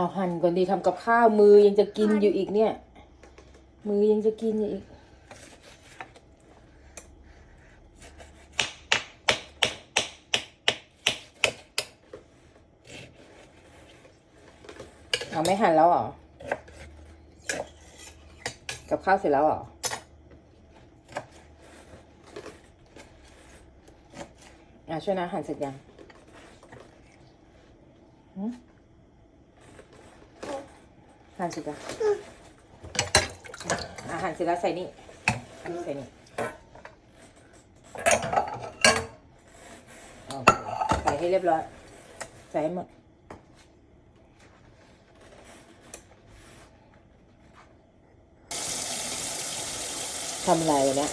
เอาหั่นก่อนดีทำกับข้าวมือยังจะกินอยู่อีกเนี่ย มือยังจะกินอยู่อีก เอาไม่หั่นแล้วเหรอ กับข้าวเสร็จแล้วเหรออะช่วยนะหั่นเสร็จยังหืม หั่นเสร็จยังอาหารเสร็จแล้วใส่นี่ใส่นี่ใส่ให้เรียบร้อย ใส่ให้หมดทำอะไรวะเนี่ย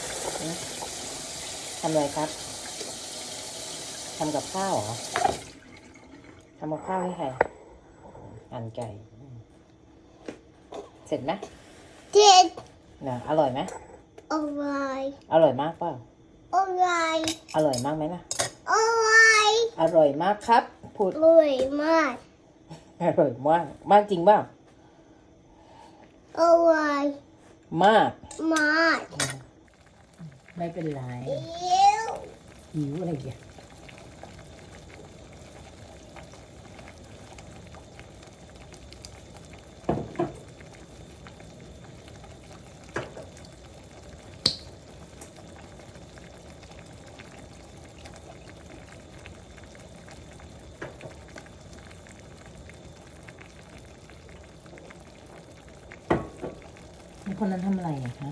ทำอะไรครับทำกับข้าวเหรอทำกับข้าวให้ใครหั่นไก่ เสร็จไหมเจ็ดนะอร่อยไหมอะไรอร่อยมากเปล่าอะไรอร่อยมากไหมล่ะอะไรอร่อยมากครับ พูดรวยมากอร่อยมากมากจริงเปล่าอะไรมากมาก ไม่เป็นไรเดี๋ยวหิวอะไรอย่าง คนนั้นทำอะไรอะคะ